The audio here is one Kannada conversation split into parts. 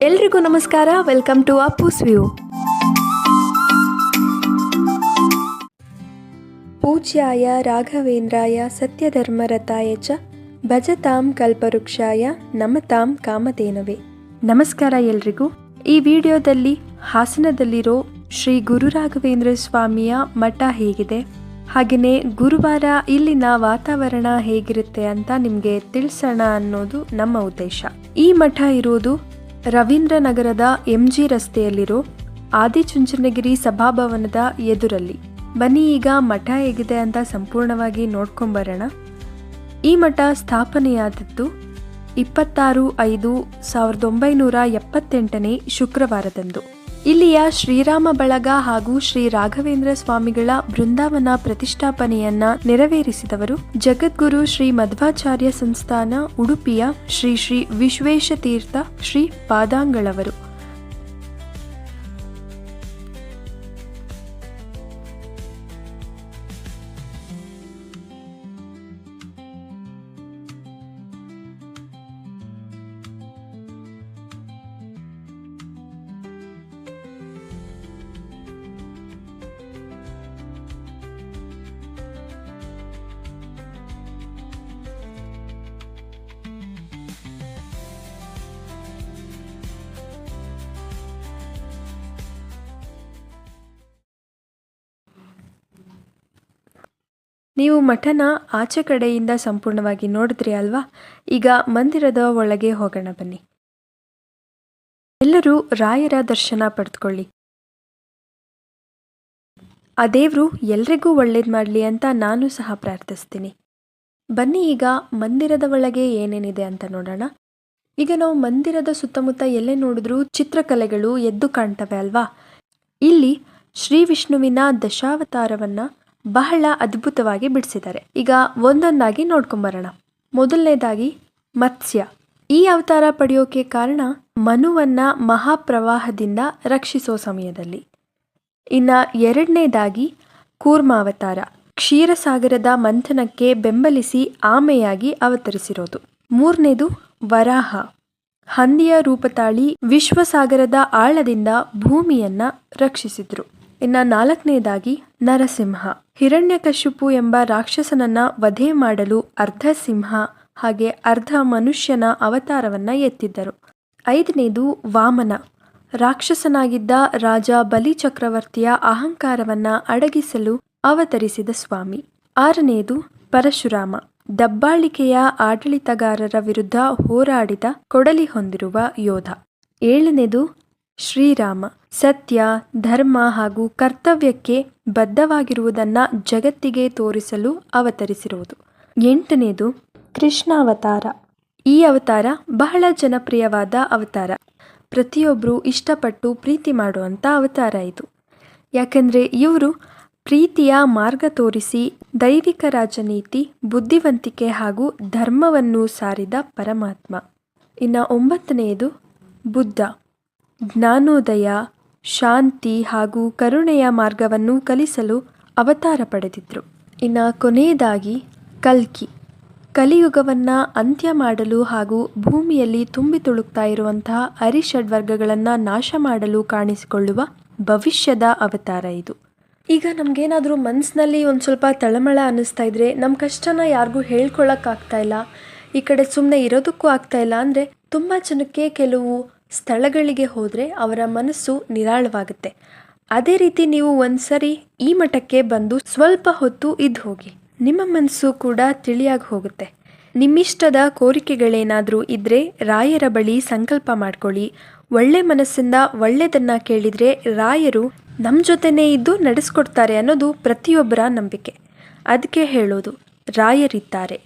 ಎಲ್ರಿಗೂ ನಮಸ್ಕಾರ. ವೆಲ್ಕಮ್ ಟು ಅಪ್ಪೂಸ್ ವ್ಯೂ ಪೂಜ್ಯಾಯ, ರಾಘವೇಂದ್ರಾಯ ಸತ್ಯಧರ್ಮರತಾಯ ಚ ಭಜತಾಂ ಕಲ್ಪವೃಕ್ಷಾಯ ನಮತಾಂ ಕಾಮಧೇನವೇ. ನಮಸ್ಕಾರ ಎಲ್ರಿಗೂ. ಈ ವಿಡಿಯೋದಲ್ಲಿ ಹಾಸನದಲ್ಲಿರೋ ಶ್ರೀ ಗುರು ರಾಘವೇಂದ್ರ ಸ್ವಾಮಿಯ ಮಠ ಹೇಗಿದೆ. ಹಾಗೆಯೇ ಗುರುವಾರ ಇಲ್ಲಿನ ವಾತಾವರಣ ಹೇಗಿರುತ್ತೆ ಅಂತ ನಿಮಗೆ ತಿಳಿಸೋಣ ಅನ್ನೋದು ನಮ್ಮ ಉದ್ದೇಶ. ಈ ಮಠ ಇರುವುದು ರವೀಂದ್ರ ನಗರದ ಎಂ ಜಿ ರಸ್ತೆಯಲ್ಲಿರೋ ಆದಿಚುಂಚನಗಿರಿ ಸಭಾಭವನದ ಎದುರಲ್ಲಿ. ಬನ್ನಿ ಈಗ ಮಠ ಹೇಗಿದೆ ಅಂತ ಸಂಪೂರ್ಣವಾಗಿ ನೋಡ್ಕೊಂಬರೋಣ. ಈ ಮಠ ಸ್ಥಾಪನೆಯಾದದ್ದು ಇಪ್ಪತ್ತಾರು ಐದು ಸಾವಿರದ ಒಂಬೈನೂರ ಎಪ್ಪತ್ತೆಂಟನೇ ಶುಕ್ರವಾರದಂದು. ಇಲ್ಲಿಯ ಶ್ರೀರಾಮ ಬಳಗ ಹಾಗೂ ಶ್ರೀ ರಾಘವೇಂದ್ರ ಸ್ವಾಮಿಗಳ ಬೃಂದಾವನ ಪ್ರತಿಷ್ಠಾಪನೆಯನ್ನ ನೆರವೇರಿಸಿದವರು ಜಗದ್ಗುರು ಶ್ರೀ ಮಧ್ವಾಚಾರ್ಯ ಸಂಸ್ಥಾನ ಉಡುಪಿಯ ಶ್ರೀ ಶ್ರೀ ವಿಶ್ವೇಶತೀರ್ಥ ಶ್ರೀ ಪಾದಾಂಗಳವರು. ನೀವು ಮಠನ ಆಚೆ ಕಡೆಯಿಂದ ಸಂಪೂರ್ಣವಾಗಿ ನೋಡಿದ್ರಿ ಅಲ್ವಾ? ಈಗ ಮಂದಿರದ ಒಳಗೆ ಹೋಗೋಣ ಬನ್ನಿ. ಎಲ್ಲರೂ ರಾಯರ ದರ್ಶನ ಪಡೆದುಕೊಳ್ಳಿ. ಆ ದೇವರು ಎಲ್ರಿಗೂ ಒಳ್ಳೇದು ಮಾಡಲಿ ಅಂತ ನಾನು ಸಹ ಪ್ರಾರ್ಥಿಸ್ತೀನಿ. ಬನ್ನಿ ಈಗ ಮಂದಿರದ ಒಳಗೆ ಏನೇನಿದೆ ಅಂತ ನೋಡೋಣ. ಈಗ ನಾವು ಮಂದಿರದ ಸುತ್ತಮುತ್ತ ಎಲ್ಲೇ ನೋಡಿದ್ರೂ ಚಿತ್ರಕಲೆಗಳು ಎದ್ದು ಕಾಣ್ತವೆ ಅಲ್ವಾ? ಇಲ್ಲಿ ಶ್ರೀ ವಿಷ್ಣುವಿನ ದಶಾವತಾರವನ್ನ ಬಹಳ ಅದ್ಭುತವಾಗಿ ಬಿಡಿಸಿದ್ದಾರೆ. ಈಗ ಒಂದೊಂದಾಗಿ ನೋಡ್ಕೊಂಬರೋಣ. ಮೊದಲನೇದಾಗಿ ಮತ್ಸ್ಯ. ಈ ಅವತಾರ ಪಡೆಯೋಕೆ ಕಾರಣ ಮನುವನ್ನ ಮಹಾಪ್ರವಾಹದಿಂದ ರಕ್ಷಿಸೋ ಸಮಯದಲ್ಲಿ. ಇನ್ನ ಎರಡನೇದಾಗಿ ಕೂರ್ಮಾವತಾರ. ಕ್ಷೀರಸಾಗರದ ಮಂಥನಕ್ಕೆ ಬೆಂಬಲಿಸಿ ಆಮೆಯಾಗಿ ಅವತರಿಸಿರೋದು. ಮೂರನೇದು ವರಾಹ. ಹಂದಿಯ ರೂಪತಾಳಿ ವಿಶ್ವಸಾಗರದ ಆಳದಿಂದ ಭೂಮಿಯನ್ನ ರಕ್ಷಿಸಿದ್ರು. ಇನ್ನ ನಾಲ್ಕನೇದಾಗಿ ನರಸಿಂಹ. ಹಿರಣ್ಯಕಶಿಪು ಎಂಬ ರಾಕ್ಷಸನನ್ನ ವಧೆ ಮಾಡಲು ಅರ್ಧ ಸಿಂಹ ಹಾಗೆ ಅರ್ಧ ಮನುಷ್ಯನ ಅವತಾರವನ್ನ ಎತ್ತಿದ್ದರು. ಐದನೇದು ವಾಮನ. ರಾಕ್ಷಸನಾಗಿದ್ದ ರಾಜ ಬಲಿ ಚಕ್ರವರ್ತಿಯ ಅಹಂಕಾರವನ್ನ ಅಡಗಿಸಲು ಅವತರಿಸಿದ ಸ್ವಾಮಿ. ಆರನೇದು ಪರಶುರಾಮ. ದಬ್ಬಾಳಿಕೆಯ ಆಡಳಿತಗಾರರ ವಿರುದ್ಧ ಹೋರಾಡಿದ ಕೊಡಲಿ ಹೊಂದಿರುವ ಯೋಧ. ಏಳನೇದು ಶ್ರೀರಾಮ ಸತ್ಯ, ಧರ್ಮ ಹಾಗೂ ಕರ್ತವ್ಯಕ್ಕೆ ಬದ್ಧವಾಗಿರುವುದನ್ನು ಜಗತ್ತಿಗೆ ತೋರಿಸಲು ಅವತರಿಸಿರುವುದು. ಎಂಟನೇದು, ಕೃಷ್ಣಾವತಾರ. ಈ ಅವತಾರ ಬಹಳ ಜನಪ್ರಿಯವಾದ ಅವತಾರ. ಪ್ರತಿಯೊಬ್ಬರು ಇಷ್ಟಪಟ್ಟು ಪ್ರೀತಿ ಮಾಡುವಂಥ ಅವತಾರ ಇದು. ಯಾಕಂದರೆ ಇವರು ಪ್ರೀತಿಯ ಮಾರ್ಗ ತೋರಿಸಿ ದೈವಿಕ ರಾಜನೀತಿ, ಬುದ್ಧಿವಂತಿಕೆ ಹಾಗೂ ಧರ್ಮವನ್ನು ಸಾರಿದ ಪರಮಾತ್ಮ. ಇನ್ನು ಒಂಬತ್ತನೆಯದು ಬುದ್ಧ. ಜ್ಞಾನೋದಯ, ಶಾಂತಿ ಹಾಗೂ ಕರುಣೆಯ ಮಾರ್ಗವನ್ನು ಕಲಿಸಲು ಅವತಾರ ಪಡೆದಿದ್ರು. ಇನ್ನು ಕೊನೆಯದಾಗಿ ಕಲ್ಕಿ. ಕಲಿಯುಗವನ್ನು ಅಂತ್ಯ ಮಾಡಲು ಹಾಗೂ ಭೂಮಿಯಲ್ಲಿ ತುಂಬಿ ತುಳುಕ್ತಾ ಇರುವಂತಹ ಅರಿಷಡ್ವರ್ಗಗಳನ್ನು ನಾಶ ಮಾಡಲು ಕಾಣಿಸಿಕೊಳ್ಳುವ ಭವಿಷ್ಯದ ಅವತಾರ ಇದು. ಈಗ ನಮಗೇನಾದರೂ ಮನಸ್ಸಿನಲ್ಲಿ ಒಂದು ಸ್ವಲ್ಪ ತಳಮಳ ಅನ್ನಿಸ್ತಾ ಇದ್ರೆ ನಮ್ಮ ಕಷ್ಟನ ಯಾರಿಗೂ ಹೇಳ್ಕೊಳ್ಳೋಕ್ಕಾಗ್ತಾ ಇಲ್ಲ. ಈ ಕಡೆ ಸುಮ್ಮನೆ ಇರೋದಕ್ಕೂ ಆಗ್ತಾ ಇಲ್ಲ ಅಂದರೆ ತುಂಬ ಜನಕ್ಕೆ ಕೆಲವು ಸ್ಥಳಗಳಿಗೆ ಹೋದರೆ ಅವರ ಮನಸ್ಸು ನಿರಾಳವಾಗುತ್ತೆ. ಅದೇ ರೀತಿ ನೀವು ಒಂದ್ಸರಿ ಈ ಮಠಕ್ಕೆ ಬಂದು ಸ್ವಲ್ಪ ಹೊತ್ತು ಇದ್ದು ಹೋಗಿ. ನಿಮ್ಮ ಮನಸ್ಸು ಕೂಡ ತಿಳಿಯಾಗಿ ಹೋಗುತ್ತೆ. ನಿಮ್ಮಿಷ್ಟದ ಕೋರಿಕೆಗಳೇನಾದರೂ ಇದ್ದರೆ ರಾಯರ ಬಳಿ ಸಂಕಲ್ಪ ಮಾಡ್ಕೊಳ್ಳಿ. ಒಳ್ಳೆ ಮನಸ್ಸಿಂದ ಒಳ್ಳೆಯದನ್ನು ಕೇಳಿದರೆ ರಾಯರು ನಮ್ಮ ಜೊತೆನೇ ಇದ್ದು ನಡೆಸ್ಕೊಡ್ತಾರೆ ಅನ್ನೋದು ಪ್ರತಿಯೊಬ್ಬರ ನಂಬಿಕೆ. ಅದಕ್ಕೆ ಹೇಳೋದು, ರಾಯರಿದ್ದಾರೆ.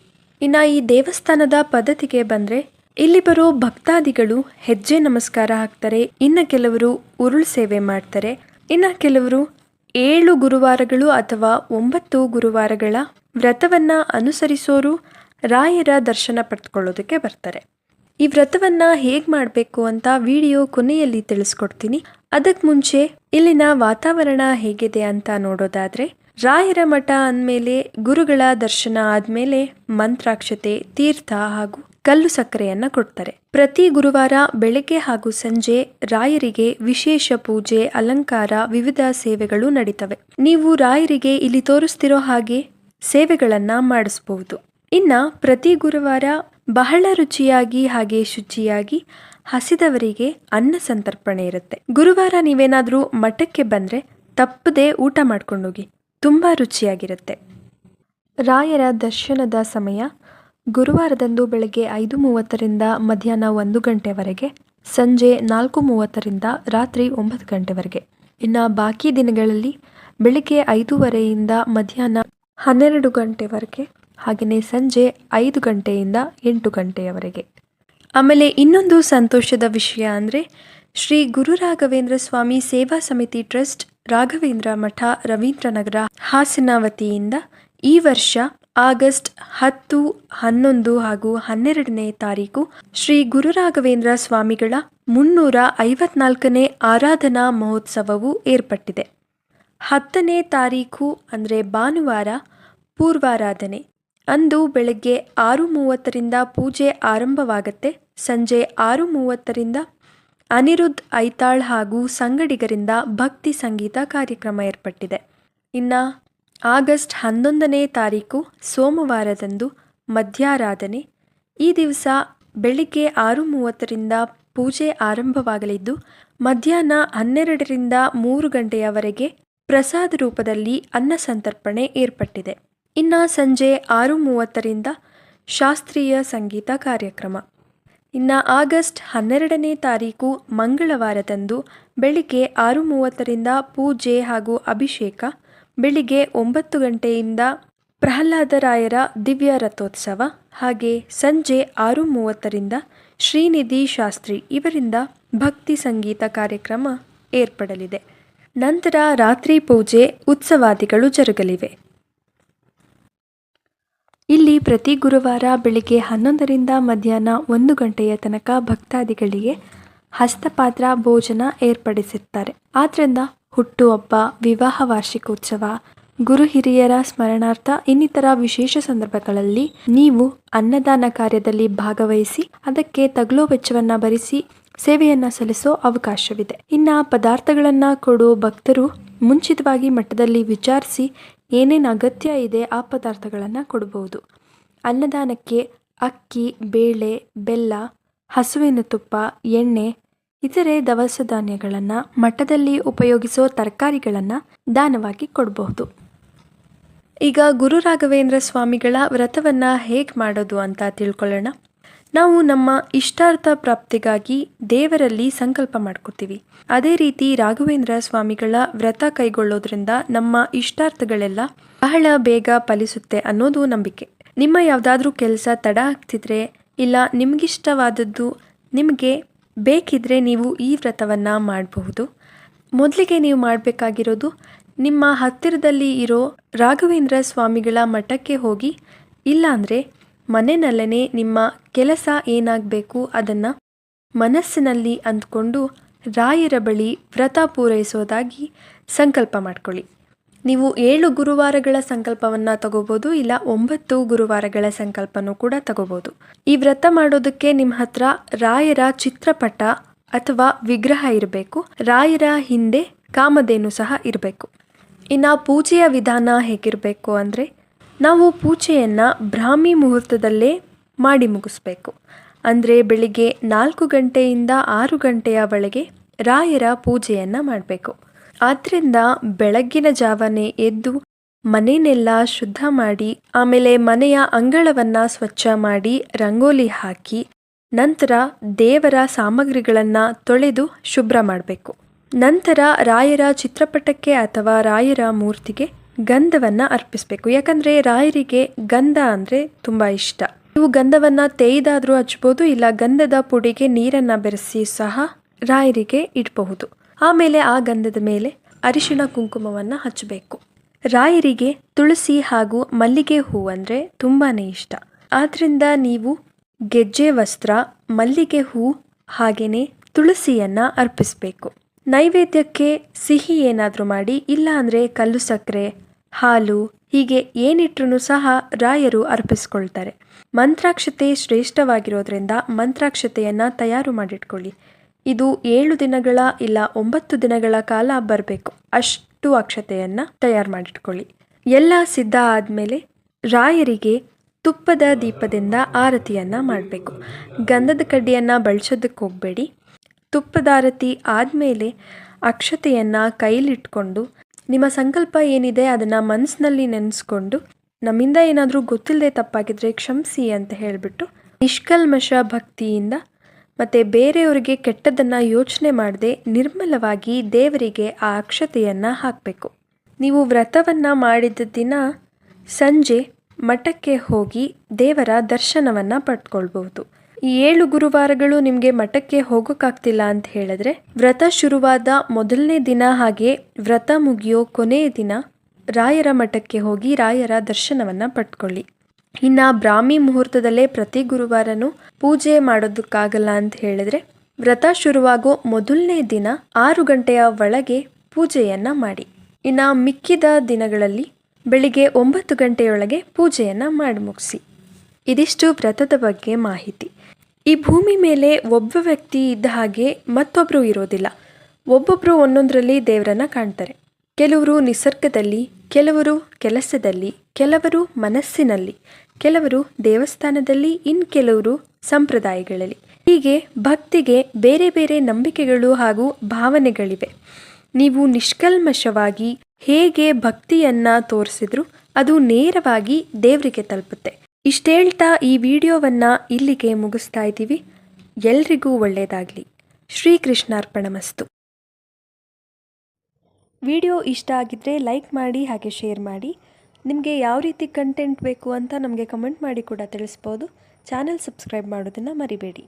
ಇನ್ನು ಈ ದೇವಸ್ಥಾನದ ಪದ್ಧತಿಗೆ ಬಂದರೆ ಇಲ್ಲಿ ಬರೋ ಭಕ್ತಾದಿಗಳು ಹೆಜ್ಜೆ ನಮಸ್ಕಾರ ಹಾಕ್ತಾರೆ, ಇನ್ನು ಕೆಲವರು ಉರುಳು ಸೇವೆ ಮಾಡ್ತಾರೆ, ಇನ್ನು ಕೆಲವರು ಏಳು ಗುರುವಾರಗಳು ಅಥವಾ ಒಂಬತ್ತು ಗುರುವಾರಗಳ ವ್ರತವನ್ನ ಅನುಸರಿಸೋರು ರಾಯರ ದರ್ಶನ ಪಡೆದುಕೊಳ್ಳೋದಕ್ಕೆ ಬರ್ತಾರೆ. ಈ ವ್ರತವನ್ನ ಹೇಗೆ ಮಾಡಬೇಕು ಅಂತ ವಿಡಿಯೋ ಕೊನೆಯಲ್ಲಿ ತಿಳಿಸ್ಕೊಡ್ತೀನಿ. ಅದಕ್ಕೆ ಮುಂಚೆ ಇಲ್ಲಿನ ವಾತಾವರಣ ಹೇಗಿದೆ ಅಂತ ನೋಡೋದಾದ್ರೆ ರಾಯರ ಮಠ ಅಂದಮೇಲೆ ಗುರುಗಳ ದರ್ಶನ ಆದಮೇಲೆ ಮಂತ್ರಾಕ್ಷತೆ, ತೀರ್ಥ ಹಾಗೂ ಕಲ್ಲು ಸಕ್ಕರೆಯನ್ನ ಕೊಡ್ತಾರೆ. ಪ್ರತಿ ಗುರುವಾರ ಬೆಳಗ್ಗೆ ಹಾಗೂ ಸಂಜೆ ರಾಯರಿಗೆ ವಿಶೇಷ ಪೂಜೆ, ಅಲಂಕಾರ, ವಿವಿಧ ಸೇವೆಗಳು ನಡೀತವೆ. ನೀವು ರಾಯರಿಗೆ ಇಲ್ಲಿ ತೋರಿಸ್ತಿರೋ ಹಾಗೆ ಸೇವೆಗಳನ್ನ ಮಾಡಿಸಬಹುದು ಇನ್ನ ಪ್ರತಿ ಗುರುವಾರ ಬಹಳ ರುಚಿಯಾಗಿ ಹಾಗೆ ಶುಚಿಯಾಗಿ ಹಸಿದವರಿಗೆ ಅನ್ನ ಸಂತರ್ಪಣೆ ಇರುತ್ತೆ. ಗುರುವಾರ ನೀವೇನಾದರೂ ಮಠಕ್ಕೆ ಬಂದ್ರೆ ತಪ್ಪದೆ ಊಟ ಮಾಡ್ಕೊಂಡೋಗಿ. ತುಂಬಾ ರುಚಿಯಾಗಿರುತ್ತೆ. ರಾಯರ ದರ್ಶನದ ಸಮಯ ಗುರುವಾರದಂದು ಬೆಳಗ್ಗೆ ಐದು ಮೂವತ್ತರಿಂದ ಮಧ್ಯಾಹ್ನ ಒಂದು ಗಂಟೆವರೆಗೆ, ಸಂಜೆ ನಾಲ್ಕು ಮೂವತ್ತರಿಂದ ರಾತ್ರಿ ಒಂಬತ್ತು ಗಂಟೆವರೆಗೆ. ಇನ್ನು ಬಾಕಿ ದಿನಗಳಲ್ಲಿ ಬೆಳಗ್ಗೆ ಐದೂವರೆಯಿಂದ ಮಧ್ಯಾಹ್ನ ಹನ್ನೆರಡು ಗಂಟೆವರೆಗೆ, ಹಾಗೆಯೇ ಸಂಜೆ ಐದು ಗಂಟೆಯಿಂದ ಎಂಟು ಗಂಟೆಯವರೆಗೆ. ಆಮೇಲೆ ಇನ್ನೊಂದು ಸಂತೋಷದ ವಿಷಯ ಅಂದರೆ ಶ್ರೀ ಗುರು ರಾಘವೇಂದ್ರ ಸ್ವಾಮಿ ಸೇವಾ ಸಮಿತಿ ಟ್ರಸ್ಟ್ ರಾಘವೇಂದ್ರ ಮಠ ರವೀಂದ್ರನಗರ ಹಾಸನ ವತಿಯಿಂದ ಈ ವರ್ಷ ಆಗಸ್ಟ್ ಹತ್ತು, ಹನ್ನೊಂದು ಹಾಗೂ ಹನ್ನೆರಡನೇ ತಾರೀಕು ಶ್ರೀ ಗುರು ರಾಘವೇಂದ್ರ ಸ್ವಾಮಿಗಳ ಮುನ್ನೂರ ಐವತ್ನಾಲ್ಕನೇ ಆರಾಧನಾ ಮಹೋತ್ಸವವು ಏರ್ಪಟ್ಟಿದೆ. ಹತ್ತನೇ ತಾರೀಕು ಅಂದರೆ ಭಾನುವಾರ ಪೂರ್ವಾರಾಧನೆ. ಅಂದು ಬೆಳಗ್ಗೆ ಆರು ಮೂವತ್ತರಿಂದ ಪೂಜೆ ಆರಂಭವಾಗತ್ತೆ. ಸಂಜೆ ಆರು ಮೂವತ್ತರಿಂದ ಅನಿರುದ್ಧ್ ಐತಾಳ್ ಹಾಗೂ ಸಂಗಡಿಗರಿಂದ ಭಕ್ತಿ ಸಂಗೀತ ಕಾರ್ಯಕ್ರಮ ಏರ್ಪಟ್ಟಿದೆ. ಇನ್ನು ಆಗಸ್ಟ್ ಹನ್ನೊಂದನೇ ತಾರೀಕು ಸೋಮವಾರದಂದು ಮಧ್ಯಾರಾಧನೆ. ಈ ದಿವಸ ಬೆಳಿಗ್ಗೆ ಆರು ಮೂವತ್ತರಿಂದ ಪೂಜೆ ಆರಂಭವಾಗಲಿದ್ದು, ಮಧ್ಯಾಹ್ನ ಹನ್ನೆರಡರಿಂದ ಮೂರು ಗಂಟೆಯವರೆಗೆ ಪ್ರಸಾದ ರೂಪದಲ್ಲಿ ಅನ್ನ ಸಂತರ್ಪಣೆ ಏರ್ಪಟ್ಟಿದೆ. ಇನ್ನು ಸಂಜೆ ಆರು ಮೂವತ್ತರಿಂದ ಶಾಸ್ತ್ರೀಯ ಸಂಗೀತ ಕಾರ್ಯಕ್ರಮ. ಇನ್ನು ಆಗಸ್ಟ್ ಹನ್ನೆರಡನೇ ತಾರೀಕು ಮಂಗಳವಾರದಂದು ಬೆಳಿಗ್ಗೆ ಆರು ಮೂವತ್ತರಿಂದ ಪೂಜೆ ಹಾಗೂ ಅಭಿಷೇಕ, ಬೆಳಿಗ್ಗೆ ಒಂಬತ್ತು ಗಂಟೆಯಿಂದ ಪ್ರಹ್ಲಾದರಾಯರ ದಿವ್ಯ ರಥೋತ್ಸವ ಹಾಗೆ ಸಂಜೆ ಆರು ಮೂವತ್ತರಿಂದ ಶ್ರೀನಿಧಿ ಶಾಸ್ತ್ರಿ ಇವರಿಂದ ಭಕ್ತಿ ಸಂಗೀತ ಕಾರ್ಯಕ್ರಮ ಏರ್ಪಡಲಿದೆ. ನಂತರ ರಾತ್ರಿ ಪೂಜೆ ಉತ್ಸವಾದಿಗಳು ಜರುಗಲಿವೆ. ಪ್ರತಿ ಗುರುವಾರ ಬೆಳಿಗ್ಗೆ ಹನ್ನೊಂದರಿಂದ ಮಧ್ಯಾಹ್ನ ಒಂದು ಗಂಟೆಯ ತನಕ ಭಕ್ತಾದಿಗಳಿಗೆ ಹಸ್ತಪಾತ್ರ ಭೋಜನ ಏರ್ಪಡಿಸಿರ್ತಾರೆ ಆದ್ದರಿಂದ ಹುಟ್ಟುಹಬ್ಬ ವಿವಾಹ ವಾರ್ಷಿಕೋತ್ಸವ, ಗುರು ಹಿರಿಯರ ಸ್ಮರಣಾರ್ಥ ಇನ್ನಿತರ ವಿಶೇಷ ಸಂದರ್ಭಗಳಲ್ಲಿ ನೀವು ಅನ್ನದಾನ ಕಾರ್ಯದಲ್ಲಿ ಭಾಗವಹಿಸಿ ಅದಕ್ಕೆ ತಗಲೋ ವೆಚ್ಚವನ್ನ ಭರಿಸಿ ಸೇವೆಯನ್ನ ಸಲ್ಲಿಸೋ ಅವಕಾಶವಿದೆ. ಇನ್ನ ಪದಾರ್ಥಗಳನ್ನ ಕೊಡೋ ಭಕ್ತರು ಮುಂಚಿತವಾಗಿ ಮಠದಲ್ಲಿ ವಿಚಾರಿಸಿ ಏನೇನು ಅಗತ್ಯ ಇದೆ ಆ ಪದಾರ್ಥಗಳನ್ನು ಕೊಡಬಹುದು ಅನ್ನದಾನಕ್ಕೆ ಅಕ್ಕಿ, ಬೇಳೆ, ಬೆಲ್ಲ, ಹಸುವಿನ ತುಪ್ಪ, ಎಣ್ಣೆ, ಇತರೆ ದವಸ ಧಾನ್ಯಗಳನ್ನು ಮಠದಲ್ಲಿ ಉಪಯೋಗಿಸೋ ತರಕಾರಿಗಳನ್ನು ದಾನವಾಗಿ ಕೊಡಬಹುದು. ಈಗ ಗುರು ರಾಘವೇಂದ್ರ ಸ್ವಾಮಿಗಳ ವ್ರತವನ್ನು ಹೇಗೆ ಮಾಡೋದು ಅಂತ ತಿಳ್ಕೊಳ್ಳೋಣ. ನಾವು ನಮ್ಮ ಇಷ್ಟಾರ್ಥ ಪ್ರಾಪ್ತಿಗಾಗಿ ದೇವರಲ್ಲಿ ಸಂಕಲ್ಪ ಮಾಡ್ಕೋತೀವಿ. ಅದೇ ರೀತಿ ರಾಘವೇಂದ್ರ ಸ್ವಾಮಿಗಳ ವ್ರತ ಕೈಗೊಳ್ಳೋದ್ರಿಂದ ನಮ್ಮ ಇಷ್ಟಾರ್ಥಗಳೆಲ್ಲ ಬಹಳ ಬೇಗ ಫಲಿಸುತ್ತೆ ಅನ್ನೋದು ನಂಬಿಕೆ. ನಿಮ್ಮ ಯಾವುದಾದ್ರೂ ಕೆಲಸ ತಡ ಆಗ್ತಿದ್ರೆ ಇಲ್ಲ ನಿಮಗಿಷ್ಟವಾದದ್ದು ನಿಮಗೆ ಬೇಕಿದ್ರೆ ನೀವು ಈ ವ್ರತವನ್ನು ಮಾಡಬಹುದು. ಮೊದಲಿಗೆ ನೀವು ಮಾಡಬೇಕಾಗಿರೋದು ನಿಮ್ಮ ಹತ್ತಿರದಲ್ಲಿ ಇರೋ ರಾಘವೇಂದ್ರ ಸ್ವಾಮಿಗಳ ಮಠಕ್ಕೆ ಹೋಗಿ ಇಲ್ಲಾಂದರೆ ಮನೆಯಲ್ಲೇ ನಿಮ್ಮ ಕೆಲಸ ಏನಾಗಬೇಕು ಅದನ್ನು ಮನಸ್ಸಿನಲ್ಲಿ ಅಂದ್ಕೊಂಡು ರಾಯರ ಬಳಿ ವ್ರತ ಪೂರೈಸೋದಾಗಿ ಸಂಕಲ್ಪ ಮಾಡ್ಕೊಳ್ಳಿ. ನೀವು ಏಳು ಗುರುವಾರಗಳ ಸಂಕಲ್ಪವನ್ನು ತಗೋಬೋದು, ಇಲ್ಲ ಒಂಬತ್ತು ಗುರುವಾರಗಳ ಸಂಕಲ್ಪನೂ ಕೂಡ ತಗೋಬೋದು. ಈ ವ್ರತ ಮಾಡೋದಕ್ಕೆ ನಿಮ್ಮ ಹತ್ರ ರಾಯರ ಚಿತ್ರಪಟ ಅಥವಾ ವಿಗ್ರಹ ಇರಬೇಕು. ರಾಯರ ಹಿಂದೆ ಕಾಮಧೇನು ಸಹ ಇರಬೇಕು. ಇನ್ನು ಪೂಜೆಯ ವಿಧಾನ ಹೇಗಿರಬೇಕು ಅಂದರೆ, ನಾವು ಪೂಜೆಯನ್ನು ಬ್ರಾಹ್ಮಿ ಮುಹೂರ್ತದಲ್ಲೇ ಮಾಡಿ ಮುಗಿಸ್ಬೇಕು. ಅಂದರೆ ಬೆಳಿಗ್ಗೆ ನಾಲ್ಕು ಗಂಟೆಯಿಂದ ಆರು ಗಂಟೆಯ ಒಳಗೆ ರಾಯರ ಪೂಜೆಯನ್ನು ಮಾಡಬೇಕು. ಆದ್ದರಿಂದ ಬೆಳಗ್ಗಿನ ಜಾವನೇ ಎದ್ದು ಮನೆಯನ್ನೆಲ್ಲ ಶುದ್ಧ ಮಾಡಿ, ಆಮೇಲೆ ಮನೆಯ ಅಂಗಳವನ್ನು ಸ್ವಚ್ಛ ಮಾಡಿ ರಂಗೋಲಿ ಹಾಕಿ, ನಂತರ ದೇವರ ಸಾಮಗ್ರಿಗಳನ್ನು ತೊಳೆದು ಶುಭ್ರ ಮಾಡಬೇಕು. ನಂತರ ರಾಯರ ಚಿತ್ರಪಟಕ್ಕೆ ಅಥವಾ ರಾಯರ ಮೂರ್ತಿಗೆ ಗಂಧವನ್ನು ಅರ್ಪಿಸಬೇಕು. ಯಾಕಂದರೆ ರಾಯರಿಗೆ ಗಂಧ ಅಂದರೆ ತುಂಬ ಇಷ್ಟ. ನೀವು ಗಂಧವನ್ನು ತೇಯ್ದಾದರೂ ಹಚ್ಬೋದು, ಇಲ್ಲ ಗಂಧದ ಪುಡಿಗೆ ನೀರನ್ನು ಬೆರೆಸಿ ಸಹ ರಾಯರಿಗೆ ಇಡಬಹುದು. ಆಮೇಲೆ ಆ ಗಂಧದ ಮೇಲೆ ಅರಿಶಿಣ ಕುಂಕುಮವನ್ನು ಹಚ್ಚಬೇಕು. ರಾಯರಿಗೆ ತುಳಸಿ ಹಾಗೂ ಮಲ್ಲಿಗೆ ಹೂ ಅಂದರೆ ತುಂಬಾ ಇಷ್ಟ. ಆದ್ದರಿಂದ ನೀವು ಗೆಜ್ಜೆ ವಸ್ತ್ರ, ಮಲ್ಲಿಗೆ ಹೂ ಹಾಗೆಯೇ ತುಳಸಿಯನ್ನು ಅರ್ಪಿಸಬೇಕು. ನೈವೇದ್ಯಕ್ಕೆ ಸಿಹಿ ಏನಾದರೂ ಮಾಡಿ, ಇಲ್ಲ ಅಂದರೆ ಕಲ್ಲು ಸಕ್ಕರೆ, ಹಾಲು, ಹೀಗೆ ಏನಿಟ್ರೂ ಸಹ ರಾಯರು ಅರ್ಪಿಸ್ಕೊಳ್ತಾರೆ. ಮಂತ್ರಾಕ್ಷತೆ ಶ್ರೇಷ್ಠವಾಗಿರೋದ್ರಿಂದ ಮಂತ್ರಾಕ್ಷತೆಯನ್ನು ತಯಾರು ಮಾಡಿಟ್ಕೊಳ್ಳಿ. ಇದು ಏಳು ದಿನಗಳ ಇಲ್ಲ ಒಂಬತ್ತು ದಿನಗಳ ಕಾಲ ಬರಬೇಕು. ಅಷ್ಟು ಅಕ್ಷತೆಯನ್ನು ತಯಾರು ಮಾಡಿಟ್ಕೊಳ್ಳಿ. ಎಲ್ಲ ಸಿದ್ಧ ಆದಮೇಲೆ ರಾಯರಿಗೆ ತುಪ್ಪದ ದೀಪದಿಂದ ಆರತಿಯನ್ನು ಮಾಡಬೇಕು. ಗಂಧದ ಕಡ್ಡಿಯನ್ನು ಬಳಸೋದಕ್ಕೆ ಹೋಗಬೇಡಿ. ತುಪ್ಪದ ಆರತಿ ಆದಮೇಲೆ ಅಕ್ಷತೆಯನ್ನು ಕೈಲಿಟ್ಕೊಂಡು ನಿಮ್ಮ ಸಂಕಲ್ಪ ಏನಿದೆ ಅದನ್ನು ಮನಸ್ಸಿನಲ್ಲಿ ನೆನೆಸ್ಕೊಂಡು ನಮ್ಮಿಂದ ಏನಾದರೂ ಗೊತ್ತಿಲ್ಲದೆ ತಪ್ಪಾಗಿದ್ರೆ ಕ್ಷಮಿಸಿ ಅಂತ ಹೇಳಿಬಿಟ್ಟು ನಿಷ್ಕಲ್ಮಶ ಭಕ್ತಿಯಿಂದ ಮತ್ತು ಬೇರೆಯವರಿಗೆ ಕೆಟ್ಟದ್ದನ್ನು ಯೋಚನೆ ಮಾಡದೆ ನಿರ್ಮಲವಾಗಿ ದೇವರಿಗೆ ಆ ಅಕ್ಷತೆಯನ್ನು ಹಾಕಬೇಕು. ನೀವು ವ್ರತವನ್ನು ಮಾಡಿದ ದಿನ ಸಂಜೆ ಮಠಕ್ಕೆ ಹೋಗಿ ದೇವರ ದರ್ಶನವನ್ನು ಪಡ್ಕೊಳ್ಬಹುದು. ಈ ಏಳು ಗುರುವಾರಗಳು ನಿಮಗೆ ಮಠಕ್ಕೆ ಹೋಗೋಕ್ಕಾಗ್ತಿಲ್ಲ ಅಂತ ಹೇಳಿದ್ರೆ ವ್ರತ ಶುರುವಾದ ಮೊದಲನೇ ದಿನ ಹಾಗೆ ವ್ರತ ಮುಗಿಯೋ ಕೊನೆಯ ದಿನ ರಾಯರ ಮಠಕ್ಕೆ ಹೋಗಿ ರಾಯರ ದರ್ಶನವನ್ನು ಪಡ್ಕೊಳ್ಳಿ. ಇನ್ನು ಬ್ರಾಹ್ಮಿ ಮುಹೂರ್ತದಲ್ಲೇ ಪ್ರತಿ ಗುರುವಾರನೂ ಪೂಜೆ ಮಾಡೋದಕ್ಕಾಗಲ್ಲ ಅಂತ ಹೇಳಿದ್ರೆ ವ್ರತ ಶುರುವಾಗೋ ಮೊದಲನೇ ದಿನ ಆರು ಗಂಟೆಯ ಒಳಗೆ ಪೂಜೆಯನ್ನು ಮಾಡಿ. ಇನ್ನು ಮಿಕ್ಕಿದ ದಿನಗಳಲ್ಲಿ ಬೆಳಿಗ್ಗೆ ಒಂಬತ್ತು ಗಂಟೆಯೊಳಗೆ ಪೂಜೆಯನ್ನು ಮಾಡಿ ಮುಗಿಸಿ. ಇದಿಷ್ಟು ವ್ರತದ ಬಗ್ಗೆ ಮಾಹಿತಿ. ಈ ಭೂಮಿ ಮೇಲೆ ಒಬ್ಬ ವ್ಯಕ್ತಿ ಇದ್ದ ಹಾಗೆ ಮತ್ತೊಬ್ಬರು ಇರೋದಿಲ್ಲ. ಒಬ್ಬೊಬ್ಬರು ಒಂದೊಂದರಲ್ಲಿ ದೇವರನ್ನ ಕಾಣ್ತಾರೆ. ಕೆಲವರು ನಿಸರ್ಗದಲ್ಲಿ ಕೆಲವರು ಕೆಲಸದಲ್ಲಿ, ಕೆಲವರು ಮನಸ್ಸಿನಲ್ಲಿ, ಕೆಲವರು ದೇವಸ್ಥಾನದಲ್ಲಿ, ಇನ್ ಕೆಲವರು ಸಂಪ್ರದಾಯಗಳಲ್ಲಿ. ಹೀಗೆ ಭಕ್ತಿಗೆ ಬೇರೆ ಬೇರೆ ನಂಬಿಕೆಗಳು ಹಾಗೂ ಭಾವನೆಗಳಿವೆ. ನೀವು ನಿಷ್ಕಲ್ಮಶವಾಗಿ ಹೇಗೆ ಭಕ್ತಿಯನ್ನ ತೋರಿಸಿದ್ರು ಅದು ನೇರವಾಗಿ ದೇವರಿಗೆ ತಲುಪುತ್ತೆ. ಇಷ್ಟೇಳ್ತಾ ಈ ವಿಡಿಯೋವನ್ನ ಇಲ್ಲಿಗೆ ಮುಗಿಸ್ತಾ ಇದ್ದೀವಿ. ಎಲ್ರಿಗೂ ಒಳ್ಳೆಯದಾಗಲಿ ಶ್ರೀಕೃಷ್ಣಾರ್ಪಣಮಸ್ತು. ವಿಡಿಯೋ ಇಷ್ಟ ಆಗಿದ್ದರೆ ಲೈಕ್ ಮಾಡಿ ಹಾಗೆ ಶೇರ್ ಮಾಡಿ. ನಿಮಗೆ ಯಾವ ರೀತಿ ಕಂಟೆಂಟ್ ಬೇಕು ಅಂತ ನಮಗೆ ಕಮೆಂಟ್ ಮಾಡಿ ಕೂಡ ತಿಳಿಸ್ಬೋದು. ಚಾನೆಲ್ ಸಬ್ಸ್ಕ್ರೈಬ್ ಮಾಡೋದನ್ನು ಮರಿಬೇಡಿ.